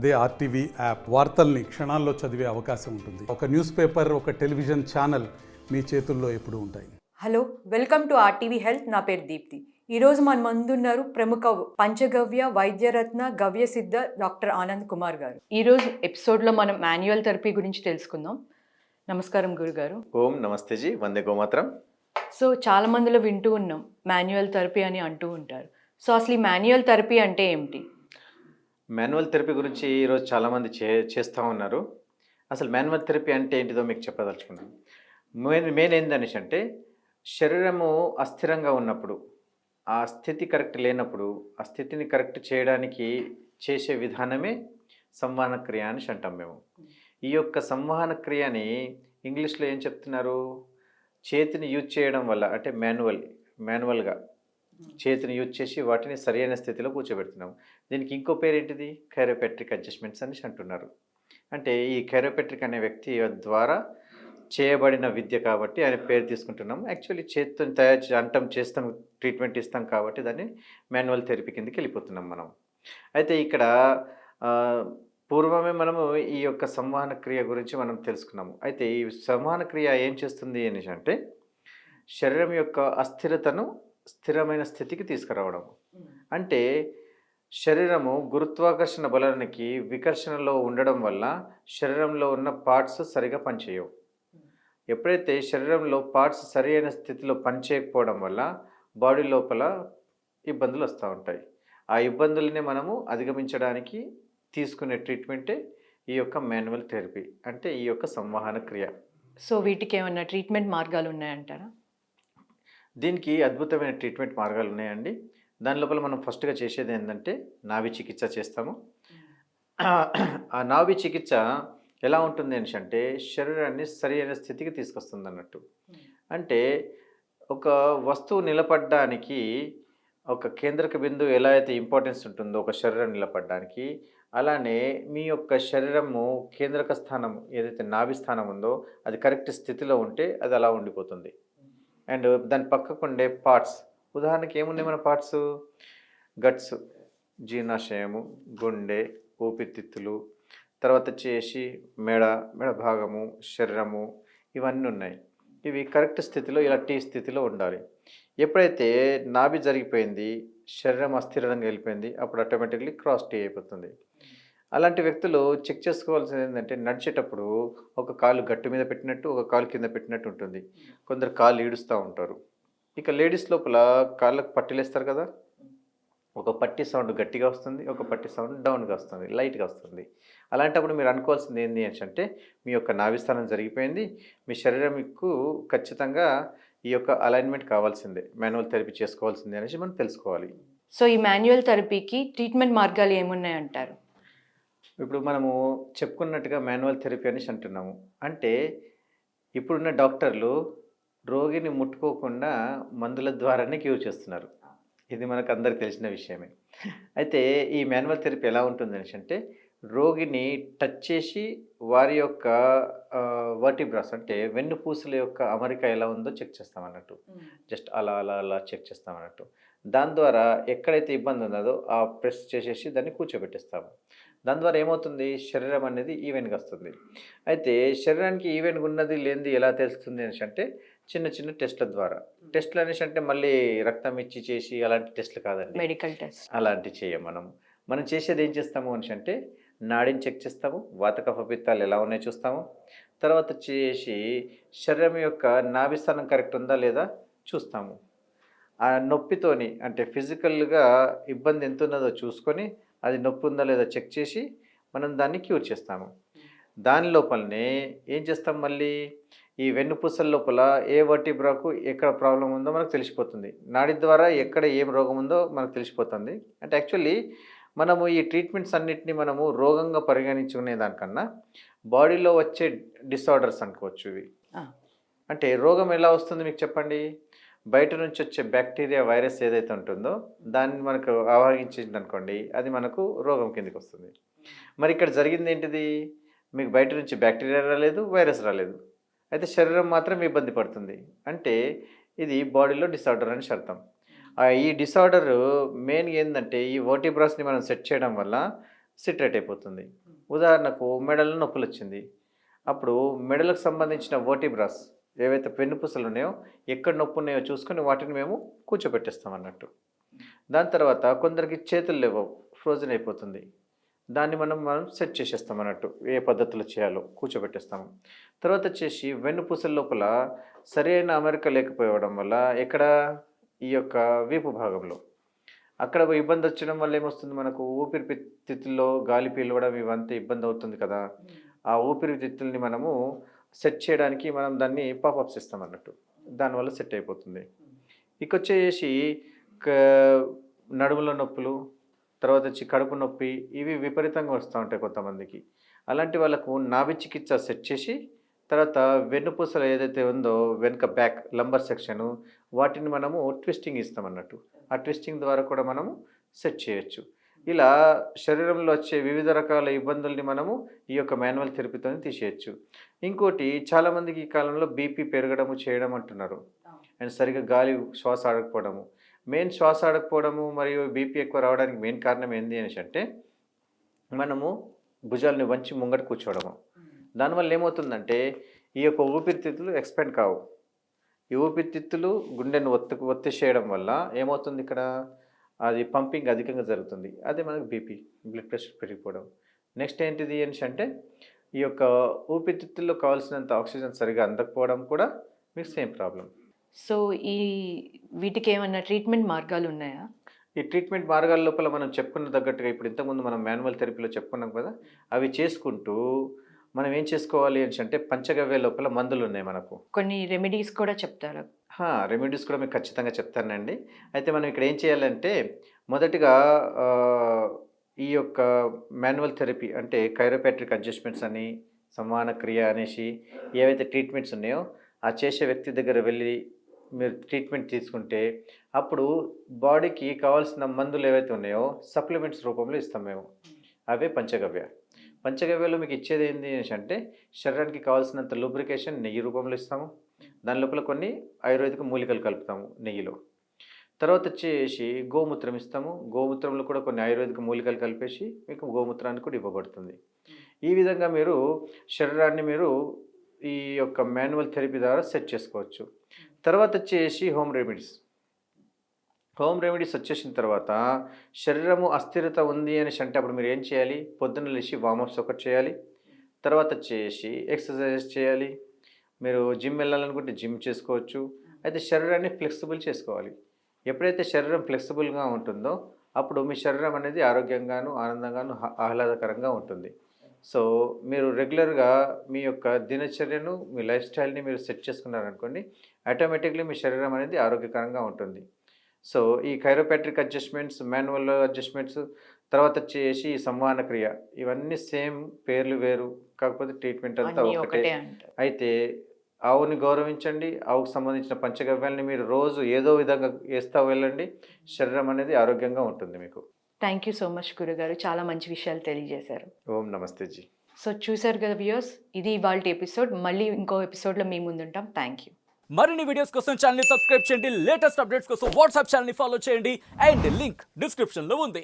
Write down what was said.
అదే RTV app వార్తల్ని క్షణాల్లో చదివే అవకాశం ఉంటుంది. ఒక న్యూస్ పేపర్ ఒక టెలివిజన్ ఛానల్ మీ చేతుల్లో ఎప్పుడూ ఉంటాయి. Hello welcome to RTV health. నా పేరు దీప్తి. ఈరోజు మన ముందున్నారు ప్రముఖ పంచగవ్య వైద్యరత్న గవ్య సిద్ధ డాక్టర్ ఆనంద్ కుమార్ గారు. ఈరోజు ఎపిసోడ్లో మనం మాన్యువల్ థెరపీ గురించి తెలుసుకుందాం. నమస్కారం గురుగారు. ఓం నమస్తే జీ వందే గోమాత్రం. సో చాలా మందిలో వింటూ ఉన్నాం మాన్యువల్ థెరపీ అని అంటూ ఉంటారు. సో అసలు ఈ మాన్యువల్ థెరపీ అంటే ఏమిటి? మాన్యువల్ థెరపీ గురించి ఈరోజు చాలామంది చే చేస్తూ ఉన్నారు. అసలు మాన్యువల్ థెరపీ అంటే ఏంటిదో మీకు చెప్పదలుచుకున్నాను మెయిన్ మెయిన్ ఏందనేసి అంటే శరీరము అస్థిరంగా ఉన్నప్పుడు ఆ స్థితి కరెక్ట్ లేనప్పుడు ఆ స్థితిని కరెక్ట్ చేయడానికి చేసే విధానమే సంవహన క్రియ అని అంటాం మేము. ఈ యొక్క సంవహన క్రియని ఇంగ్లీష్లో ఏం చెప్తున్నారు? చేతిని యూజ్ చేయడం వల్ల అంటే మాన్యువల్ మాన్యువల్గా చేతిని యూజ్ చేసి వాటిని సరైన స్థితిలో కూర్చోబెడుతున్నాం దీనికి ఇంకో పేరు ఏంటిది కైరోపెట్రిక్ అడ్జస్ట్మెంట్స్ అని అంటున్నారు. అంటే ఈ కైరోపెట్రిక్ అనే వ్యక్తి ద్వారా చేయబడిన విద్య కాబట్టి ఆయన పేరు తీసుకుంటున్నాం యాక్చువల్లీ చేతితో తయారు చే- అంటం చేస్తాం ట్రీట్మెంట్ ఇస్తాం కాబట్టి దాన్ని మాన్యువల్ థెరపీ కిందకి వెళ్ళిపోతున్నాం మనం. అయితే ఇక్కడ పూర్వమే మనము ఈ యొక్క సంవహన క్రియ గురించి మనం తెలుసుకున్నాము. అయితే ఈ సంవహన క్రియ ఏం చేస్తుంది అనేసి అంటే శరీరం యొక్క అస్థిరతను స్థిరమైన స్థితికి తీసుకురావడం. అంటే శరీరము గురుత్వాకర్షణ బలానికి వికర్షణలో ఉండడం వల్ల శరీరంలో ఉన్న పార్ట్స్ సరిగా పనిచేయవు. ఎప్పుడైతే శరీరంలో పార్ట్స్ సరి అయిన స్థితిలో పనిచేయకపోవడం వల్ల బాడీ లోపల ఇబ్బందులు వస్తూ ఉంటాయి. ఆ ఇబ్బందుల్ని మనము అధిగమించడానికి తీసుకునే ట్రీట్మెంటే ఈ యొక్క మాన్యువల్ థెరపీ అంటే ఈ యొక్క సంవహన క్రియ. సో వీటికి ఏమైనా ట్రీట్మెంట్ మార్గాలు ఉన్నాయంటారా? దీనికి అద్భుతమైన ట్రీట్మెంట్ మార్గాలు ఉన్నాయండి. దాని లోపల మనం ఫస్ట్గా చేసేది ఏంటంటే నాభి చికిత్స చేస్తాము. ఆ నాభి చికిత్స ఎలా ఉంటుంది అనేసి అంటే శరీరాన్ని సరైన స్థితికి తీసుకొస్తుంది అన్నట్టు అంటే ఒక వస్తువు నిలబడడానికి ఒక కేంద్రక బిందువు ఎలా అయితే ఇంపార్టెన్స్ ఉంటుందో ఒక శరీరం నిలబడడానికి అలానే మీ యొక్క శరీరము కేంద్రక స్థానం ఏదైతే నాభి స్థానం ఉందో అది కరెక్ట్ స్థితిలో ఉంటే అది అలా ఉండిపోతుంది. అండ్ దాని పక్కకు ఉండే పార్ట్స్. ఉదాహరణకి ఏమున్నాయి మన పార్ట్స్? గట్స్ జీర్ణాశయము గుండె ఊపిరితిత్తులు తర్వాత వచ్చేసి మెడ మెడ భాగము శరీరము ఇవన్నీ ఉన్నాయి. ఇవి కరెక్ట్ స్థితిలో ఇలా టీ స్థితిలో ఉండాలి. ఎప్పుడైతే నాభి జరిగిపోయింది శరీరం అస్థిరంగా వెళ్ళిపోయింది అప్పుడు ఆటోమేటిక్లీ క్రాస్ టీ అయిపోతుంది. అలాంటి వ్యక్తులు చెక్ చేసుకోవాల్సింది ఏంటంటే నడిచేటప్పుడు ఒక కాలు గట్టు మీద పెట్టినట్టు ఒక కాలు కింద పెట్టినట్టు ఉంటుంది. కొందరు కాళ్ళు ఈడుస్తూ ఉంటారు. ఇక లేడీస్ లోపల కాళ్ళకు పట్టిలేస్తారు కదా? ఒక పట్టి సౌండ్ గట్టిగా వస్తుంది ఒక పట్టి సౌండ్ డౌన్గా వస్తుంది లైట్గా వస్తుంది. అలాంటప్పుడు మీరు అనుకోవాల్సింది ఏంటి అని అంటే మీ యొక్క నాభిస్థానం జరిగిపోయింది. మీ శరీరంకు ఖచ్చితంగా ఈ యొక్క అలైన్మెంట్ కావాల్సిందే. మాన్యువల్ థెరపీ చేసుకోవాల్సిందే అనేసి మనం తెలుసుకోవాలి. సో ఈ మాన్యువల్ థెరపీకి ట్రీట్మెంట్ మార్గాలు ఏమున్నాయంటారు? ఇప్పుడు మనము చెప్పుకున్నట్టుగా మాన్యువల్ థెరపీ అనేసి అంటున్నాము. అంటే ఇప్పుడున్న డాక్టర్లు రోగిని ముట్టుకోకుండా మందుల ద్వారానే క్యూర్ చేస్తున్నారు. ఇది మనకు అందరికి తెలిసిన విషయమే. అయితే ఈ మాన్యువల్ థెరపీ ఎలా ఉంటుంది అనేసి అంటే రోగిని టచ్ చేసి వారి యొక్క వర్టిబ్రాస్ అంటే వెన్నుపూసల యొక్క అమరిక ఎలా ఉందో చెక్ చేస్తాం అన్నట్టు. జస్ట్ అలా అలా అలా చెక్ చేస్తాం అన్నట్టు. దాని ద్వారా ఎక్కడైతే ఇబ్బంది ఉన్నదో ఆ ప్రెస్ చేసేసి దాన్ని కూర్చోబెట్టిస్తాము. దాని ద్వారా ఏమవుతుంది? శరీరం అనేది ఈవెన్గా వస్తుంది. అయితే శరీరానికి ఈవెన్గా ఉన్నది లేనిది ఎలా తెలుస్తుంది అనేసి అంటే చిన్న చిన్న టెస్ట్ల ద్వారా. టెస్ట్లు అనేసి అంటే మళ్ళీ రక్తం ఇచ్చి చేసి అలాంటి టెస్ట్లు కాదండి. Medical test. అలాంటి చేయం మనం. మనం చేసేది ఏం చేస్తాము అనేసి అంటే నాడిని చెక్ చేస్తాము వాత కఫపిత్తాలు ఎలా ఉన్నాయో చూస్తాము. తర్వాత చేసి శరీరం యొక్క నాభిస్థానం కరెక్ట్ ఉందా లేదా చూస్తాము. ఆ నొప్పితోని అంటే ఫిజికల్గా ఇబ్బంది ఎంత ఉన్నదో చూసుకొని అది నొప్పి ఉందా లేదా చెక్ చేసి మనం దాన్ని క్యూర్ చేస్తాము. దాని లోపలనే ఏం చేస్తాం మళ్ళీ? ఈ వెన్నుపూసల లోపల ఏ వర్టిబ్రాకు ఎక్కడ ప్రాబ్లం ఉందో మనకు తెలిసిపోతుంది. నాడి ద్వారా ఎక్కడ ఏం రోగం ఉందో మనకు తెలిసిపోతుంది. అంటే యాక్చువల్లీ మనము ఈ ట్రీట్మెంట్స్ అన్నిటిని మనము రోగంగా పరిగణించుకునే దానికన్నా బాడీలో వచ్చే డిసార్డర్స్ అనుకోవచ్చు ఇవి. అంటే రోగం ఎలా వస్తుంది మీకు చెప్పండి? బయట నుంచి వచ్చే బ్యాక్టీరియా వైరస్ ఏదైతే ఉంటుందో దాన్ని మనకు ఆవహించింది అనుకోండి అది మనకు రోగం కిందకి వస్తుంది. మరి ఇక్కడ జరిగింది ఏంటిది? మీకు బయట నుంచి బ్యాక్టీరియా రాలేదు వైరస్ రాలేదు. అయితే శరీరం మాత్రం ఇబ్బంది పడుతుంది. అంటే ఇది బాడీలో డిసార్డర్ అని అర్థం ఈ డిసార్డర్ మెయిన్ ఏంటంటే ఈ ఓటీబ్రాస్ని మనం సెట్ చేయడం వల్ల సిట్రేట్ అయిపోతుంది. ఉదాహరణకు మెడల నొప్పులు వచ్చింది అప్పుడు మెడలకు సంబంధించిన ఓటీబ్రాస్ ఏవైతే వెన్నుపూసలు ఉన్నాయో ఎక్కడ నొప్పి ఉన్నాయో చూసుకొని వాటిని మేము కూర్చోబెట్టేస్తాం అన్నట్టు. దాని తర్వాత కొందరికి చేతులు లేవు ఫ్రోజన్ అయిపోతుంది. దాన్ని మనం మనం సెట్ చేసేస్తాం అన్నట్టు ఏ పద్ధతిలో చేయాలో కూర్చోబెట్టేస్తాము తర్వాత వచ్చేసి వెన్నుపూసల లోపల సరైన అమెరిక లేకపోవడం వల్ల ఎక్కడ ఈ యొక్క వీపు భాగంలో అక్కడ ఇబ్బంది వచ్చడం వల్ల ఏమొస్తుంది మనకు? ఊపిరితిత్తుల్లో గాలి పీలవడం ఇవంతా ఇబ్బంది అవుతుంది కదా. ఆ ఊపిరితిత్తుల్ని మనము సెట్ చేయడానికి మనం దాన్ని పాపప్స్ ఇస్తాం అన్నట్టు. దానివల్ల సెట్ అయిపోతుంది. ఇకొచ్చేసి నడుముల నొప్పులు తర్వాత వచ్చి కడుపు నొప్పి ఇవి విపరీతంగా వస్తూ ఉంటాయి కొంతమందికి. అలాంటి వాళ్ళకు నాభి చికిత్స సెట్ చేసి తర్వాత వెన్నుపూసలు ఏదైతే ఉందో వెనుక బ్యాక్ లంబర్ సెక్షను వాటిని మనము ట్విస్టింగ్ ఇస్తాం అన్నట్టు. ఆ ట్విస్టింగ్ ద్వారా కూడా మనము సెట్ చేయొచ్చు. ఇలా శరీరంలో వచ్చే వివిధ రకాల ఇబ్బందుల్ని మనము ఈ యొక్క మాన్యువల్ థెరపీతో తీసేయచ్చు. ఇంకోటి చాలామందికి ఈ కాలంలో బీపీ పెరగడము చేయడం అంటున్నారు. అండ్ సరిగ్గా గాలి శ్వాస ఆడకపోవడము. మెయిన్ శ్వాస ఆడకపోవడము మరియు బీపీ ఎక్కువ రావడానికి మెయిన్ కారణం ఏంటి అనేసి అంటే మనము భుజాలని వంచి ముంగట కూర్చోవడము దానివల్ల ఏమవుతుందంటే ఈ యొక్క ఊపిరితిత్తులు ఎక్స్పెండ్ కావు. ఈ ఊపిరితిత్తులు గుండెను ఒత్తు ఒత్తిసేయడం వల్ల ఏమవుతుంది ఇక్కడ? అది పంపింగ్ అధికంగా జరుగుతుంది. అదే మనకు బీపీ బ్లడ్ ప్రెషర్ పెరిగిపోవడం. నెక్స్ట్ ఏంటిది అనేసి అంటే ఈ యొక్క ఊపిరితిత్తుల్లో కావాల్సినంత ఆక్సిజన్ సరిగా అందకపోవడం కూడా మీకు సేమ్ ప్రాబ్లం సో ఈ వీటికి ఏమైనా ట్రీట్మెంట్ మార్గాలు ఉన్నాయా? ఈ ట్రీట్మెంట్ మార్గాల లోపల మనం చెప్పుకున్న తగ్గట్టుగా ఇప్పుడు ఇంతకుముందు మనం మాన్యువల్ థెరపీలో చెప్పుకున్నాం కదా అవి చేసుకుంటూ మనం ఏం చేసుకోవాలి అని అంటే పంచగవ్య లోపల మందులు ఉన్నాయి మనకు. కొన్ని రెమెడీస్ కూడా చెప్తారా? రెమెడీస్ కూడా మీకు ఖచ్చితంగా చెప్తానండి. అయితే మనం ఇక్కడ ఏం చేయాలంటే మొదటిగా ఈ యొక్క మాన్యువల్ థెరపీ అంటే కైరోపాట్రిక్ అడ్జస్ట్మెంట్స్ అని సమాన క్రియ అనేసి ఏవైతే ట్రీట్మెంట్స్ ఉన్నాయో ఆ చేసే వ్యక్తి దగ్గర వెళ్ళి మీరు ట్రీట్మెంట్ తీసుకుంటే అప్పుడు బాడీకి కావాల్సిన మందులు ఏవైతే ఉన్నాయో సప్లిమెంట్స్ రూపంలో ఇస్తాం మేము. అవే పంచగవ్య. పంచగవ్యలో మీకు ఇచ్చేది ఏంటి అంటే శరీరానికి కావాల్సినంత లూబ్రికేషన్ నెయ్యి రూపంలో ఇస్తాము. దాని లోపల కొన్ని ఆయుర్వేదిక మూలికలు కలుపుతాము నెయ్యిలో. తర్వాత వచ్చేసి గోమూత్రం ఇస్తాము. గోమూత్రంలో కూడా కొన్ని ఆయుర్వేదిక మూలికలు కలిపేసి మీకు గోమూత్రాన్ని కూడా ఇవ్వబడుతుంది. ఈ విధంగా మీరు శరీరాన్ని మీరు ఈ యొక్క మాన్యువల్ థెరపీ ద్వారా సెట్ చేసుకోవచ్చు. తర్వాత వచ్చేసి హోమ్ రెమెడీస్. హోమ్ రెమెడీస్ వచ్చేసిన తర్వాత శరీరము అస్థిరత ఉంది అని అంటే అప్పుడు మీరు ఏం చేయాలి? పొద్దున్న లేచి వామప్స్ ఒకటి చేయాలి. తర్వాత వచ్చేసి ఎక్సర్సైజెస్ చేయాలి. మీరు జిమ్ వెళ్ళాలనుకుంటే జిమ్ చేసుకోవచ్చు. అయితే శరీరాన్ని ఫ్లెక్సిబుల్ చేసుకోవాలి. ఎప్పుడైతే శరీరం ఫ్లెక్సిబుల్గా ఉంటుందో అప్పుడు మీ శరీరం అనేది ఆరోగ్యంగాను ఆనందంగాను ఆహ్- ఆహ్లాదకరంగా ఉంటుంది. సో మీరు రెగ్యులర్గా మీ యొక్క దినచర్యను మీ లైఫ్ స్టైల్ని మీరు సెట్ చేసుకున్నారనుకోండి ఆటోమేటిక్లీ మీ శరీరం అనేది ఆరోగ్యకరంగా ఉంటుంది. సో ఈ కైరోపాట్రిక్ అడ్జస్ట్మెంట్స్ మాన్యువల్ అడ్జస్ట్మెంట్స్ తర్వాత వచ్చేసి ఈ సంవహన క్రియ ఇవన్నీ సేమ్ పేర్లు వేరు. కాకపోతే ట్రీట్మెంట్ అంతా ఒకటే. అయితే ఆవుని గౌరవించండి ఆవుకు సంబంధించిన పంచగవ్యాలని మీరు రోజు ఏదో విధంగా వేస్తూ వెళ్ళండి. శరీరం అనేది ఆరోగ్యంగా ఉంటుంది మీకు. థ్యాంక్ యూ సో మచ్ గురుగారు. చాలా మంచి విషయాలు తెలియజేశారు. ఓం నమస్తే జీ. సో చూసారు కదా వ్యూయర్స్ ఇది ఇవాళ ఎపిసోడ్ మళ్ళీ ఇంకో ఎపిసోడ్లో మీ ముందుంటాం థ్యాంక్ యూ మరిన్ని వీడియోస్ కోసం ఛానల్ సబ్స్క్రైబ్ చేయండి. లేటెస్ట్ అప్డేట్స్ కోసం వాట్సాప్ ఛానల్ ఫాలో చేయండి. అండ్ లింక్ డిస్క్రిప్షన్లో ఉంది.